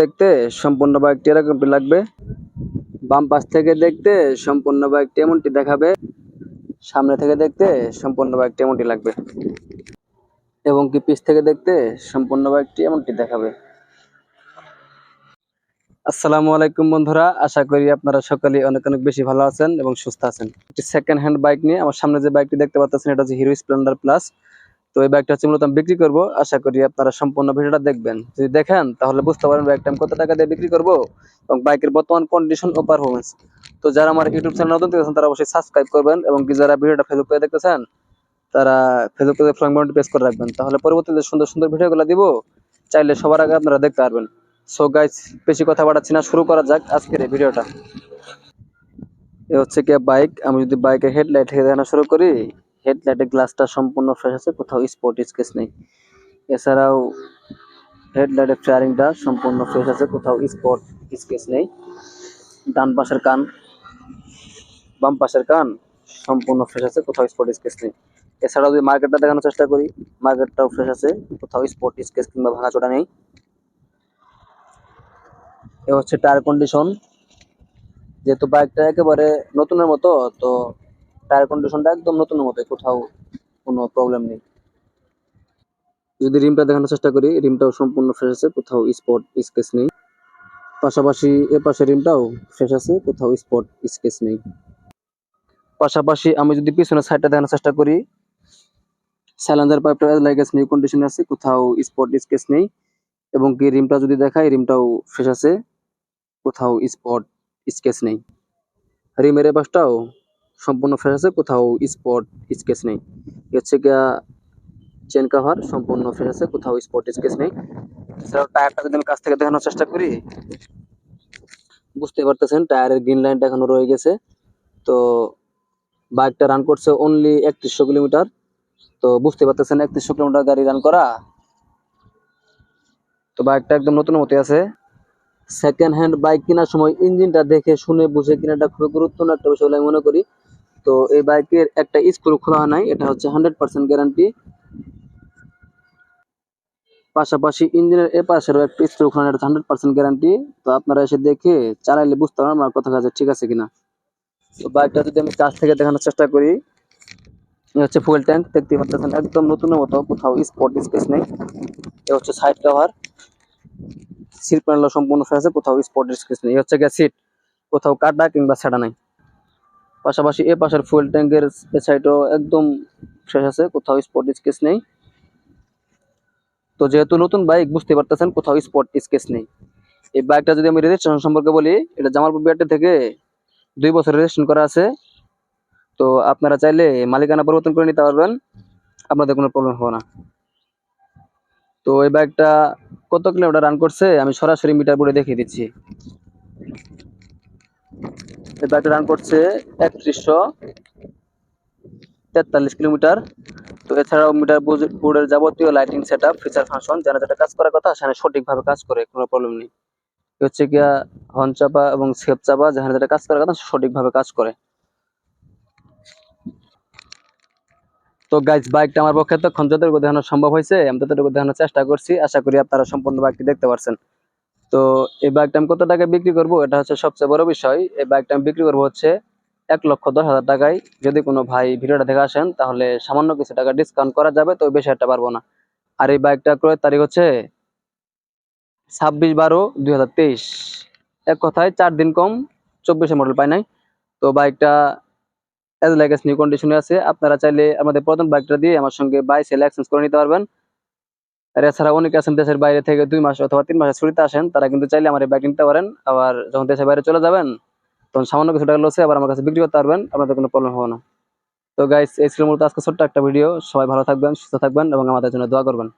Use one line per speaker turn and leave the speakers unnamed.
দেখতে সম্পূর্ণ বাইকটি এরকমটি লাগবে। বাম পাশ থেকে দেখতে সম্পূর্ণ বাইকটি এমনটি দেখাবে। সামনে থেকে দেখতে সম্পূর্ণ বাইকটি এমনটি লাগবে। এবং কি পিস থেকে দেখতে সম্পূর্ণ বাইকটি এমনটি দেখাবে। আসসালামু আলাইকুম বন্ধুরা, আশা করি আপনারা সকলেই অনেক অনেক বেশি ভালো আছেন এবং সুস্থ আছেন। একটি সেকেন্ড হ্যান্ড বাইক নিয়ে আমার সামনে যে বাইকটি দেখতে পাচ্ছেন, এটা হচ্ছে হিরো স্প্লেন্ডার প্লাস তো এই বাইকটা হচ্ছে মূলত আমি বিক্রি করব। আশা করি আপনারা সম্পূর্ণ ভিডিওটা দেখবেন। যদি দেখেন, তাহলে বুঝতে পারবেন বাইকটা আমি কত টাকা দিয়ে বিক্রি করব এবং বাইকের বর্তমান কন্ডিশন ও পারফরমেন্স তো যারা আমার ইউটিউব চ্যানেল নতুন দেখতেছেন, তারা অবশ্যই সাবস্ক্রাইব করবেন এবং কি যারা ভিডিওটা ফেসবুক পেজে দেখতেছেন, তারা ফেসবুক পেজে প্রেস করে রাখবেন। তাহলে পরবর্তীতে সুন্দর সুন্দর ভিডিওগুলো দিব। চাইলে সবার আগে আপনারা দেখতে পারবেন। সো গাইস বেশি কথা বাড়াচ্ছি না। শুরু করা যাক আজকের এই ভিডিওটা। এ হচ্ছে কি বাইক আমি যদি বাইকের হেডলাইট থেকে দেখানো শুরু করি হেডলাইটের গ্লাসটা সম্পূর্ণ ফ্রেশ আছে, কোথাও স্পট স্কেচ নেই। এছাড়াও হেডলাইটের ফেয়ারিংটা সম্পূর্ণ ফ্রেশ আছে, কোথাও স্পট স্কেচ নেই। ডান পাশের কান, বাম পাশের কান সম্পূর্ণ ফ্রেশ আছে, কোথাও স্পট স্কেচ নেই। এছাড়াও যদি মার্কেটটা দেখানোর চেষ্টা করি, মার্কেটটাও ফ্রেশ আছে, কোথাও স্পট স্কেচ কিংবা ভাঙাচোটা নেই। এ হচ্ছে টায়ার কন্ডিশন। যেহেতু বাইকটা একেবারে নতুনের মতো, তো টায়ার কন্ডিশনটা একদম নতুনের মতো কোথাও কোনো প্রবলেম নেই। যদি রিমটা দেখানোর চেষ্টা করি, রিমটাও সম্পূর্ণ ফ্রেশ আছে, কোথাও স্পট স্কেচ নেই। পাশাপাশি এ পাশে রিমটাও ফ্রেশ আছে, কোথাও স্পট স্কেচ নেই। পাশাপাশি আমি যদি পিছনের সাইডটা দেখানোর চেষ্টা করি স্যালেঞ্জার পাইপটা লাইগাস নিউ কন্ডিশনে আছে, কোথাও স্পট স্কেচ নেই। এবং কি রিমটা যদি দেখাই, রিমটাও ফ্রেশ আছে, কোথাও স্পট স্কেচ নেই। রিমের পাশটাও সম্পূর্ণ ফ্রেশ আছে, কোথাও স্পট স্কেচ নেই। হচ্ছে গিয়া চেন কাভার সম্পূর্ণ ফ্রেশ আছে, কোথাও স্পট স্কেচ নেই। এছাড়াও টায়ারটা যদি আমি কাছ থেকে দেখানোর চেষ্টা করি বুঝতে পারতেছেন টায়ারের গ্রিন লাইনটা এখনও রয়ে গেছে। তো বাইকটা রান করছে অনলি একত্রিশশো কিলোমিটার। তো বুঝতে পারতেছেন একত্রিশশো কিলোমিটার গাড়ি রান করা। তো বাইকটা একদম নতুন মতো আছে। সেকেন্ড হ্যান্ড বাইক কেনার সময় ইঞ্জিনটা দেখে শুনে বুঝে কেনাটা খুবই গুরুত্বপূর্ণ একটা বিষয় বলে আমি মনে করি। তো এই বাইকের একটা স্ক্রু খোলা নাই, এটা হচ্ছে হান্ড্রেড পার্সেন্ট গ্যারান্টি। পাশাপাশি ইঞ্জিনের এ পাশেরও একটা স্ক্রু খোলা এটা হান্ড্রেড পার্সেন্ট গ্যারান্টি। তো আপনারা এসে দেখে চালাইলে বুঝতে পারবেন আমার কথা কাছে ঠিক আছে কিনা। তো বাইকটা যদি আমি কাছ থেকে দেখানোর চেষ্টা করি হচ্ছে ফুয়েল ট্যাঙ্ক দেখতে পাচ্ছেন, একদম নতুনের মতো, কোথাও স্পট স্পেস নেই। এ হচ্ছে সাইড কভার সিট প্যানেল সম্পূর্ণ ফ্রেশ আছে, কোথাও স্পট স্কেচ নেই। এই হচ্ছে গিয়ে সিট কোথাও কাটা কিংবা ছাড়া নাই। পাশাপাশি এ পাশের ফুয়েল ট্যাঙ্কের সাইডও একদম শেষ আছে, কোথাও স্পট স্কেচ নেই। তো যেহেতু নতুন বাইক বুঝতে পারতেছেন, কোথাও স্পট স্কেচ নেই। এই বাইকটা যদি আমি রেজিস্ট্রেশন সম্পর্কে বলি, এটা জামালপুর বিআরটি থেকে দুই বছর রেজিস্ট্রেশন করা আছে। তো আপনারা চাইলে মালিকানা পরিবর্তন করে নিতে পারবেন, আপনাদের কোনো প্রবলেম হবে না। তো এই বাইকটা কত কিলোমিটার রান করছে, আমি সরাসরি মিটার বোর্ডে দেখিয়ে দিচ্ছি। এই রান করছে একত্রিশশো তেতাল্লিশ কিলোমিটার। তো এছাড়াও মিটার বোর্ডের যাবতীয় lighting set up feature function যেন যেটা কাজ করার কথা সেখানে সঠিকভাবে কাজ করে, কোনো প্রবলেম নেই। হচ্ছে গিয়া হর্ন চাপা এবং সেপ চাপা যেখানে যেটা কাজ করার কথা, সঠিকভাবে কাজ করে। তো গাইজ বাইকটা আমার পক্ষে তখন যতটুকু দেখানো সম্ভব হয়েছে, আমি ততটুকু দেখানোর চেষ্টা করছি। আশা করি আপনারা সম্পূর্ণ বাইকটি দেখতে পারছেন। তো এই বাইকটা আমি কত টাকায় বিক্রি করব? এটা হচ্ছে সবচেয়ে বড় বিষয়। এই বাইকটা আমি বিক্রি করব হচ্ছে এক লক্ষ দশ হাজার টাকায়। যদি কোনো ভাই ভিডিওটা দেখে আসেন, তাহলে সামান্য কিছু টাকা ডিসকাউন্ট করা যাবে, তো বেশি একটা পারব না। আর এই বাইকটা ক্রয়ের তারিখ হচ্ছে ছাব্বিশ বারো দুই হাজার তেইশ। এক কথায় চার দিন কম, চব্বিশে মডেল পাই নাই। তো বাইকটা এজ লাইক নিউ কন্ডিশনে আছে। আপনারা চাইলে আমাদের প্রথম বাইকটা দিয়ে আমার সঙ্গে বাই সেল এক্সচেঞ্জ করে নিতে পারবেন। আর এছাড়া অনেকে আছেন দেশের বাইরে থেকে দুই মাস অথবা তিন মাসের ছুটিতে আসেন, তারা কিন্তু চাইলে আমার এই বাইক নিতে পারেন। আবার যখন দেশের বাইরে চলে যাবেন, তখন সামান্য কিছু টাকা লসে আবার আমার কাছে বিক্রি করতে পারবেন, আপনাদের কোনো প্রবলেম হবে না। তো গাইস এই ছিল মূলত আজকে ছোট্ট একটা ভিডিও সবাই ভালো থাকবেন, সুস্থ থাকবেন এবং আমাদের জন্য দোয়া করবেন।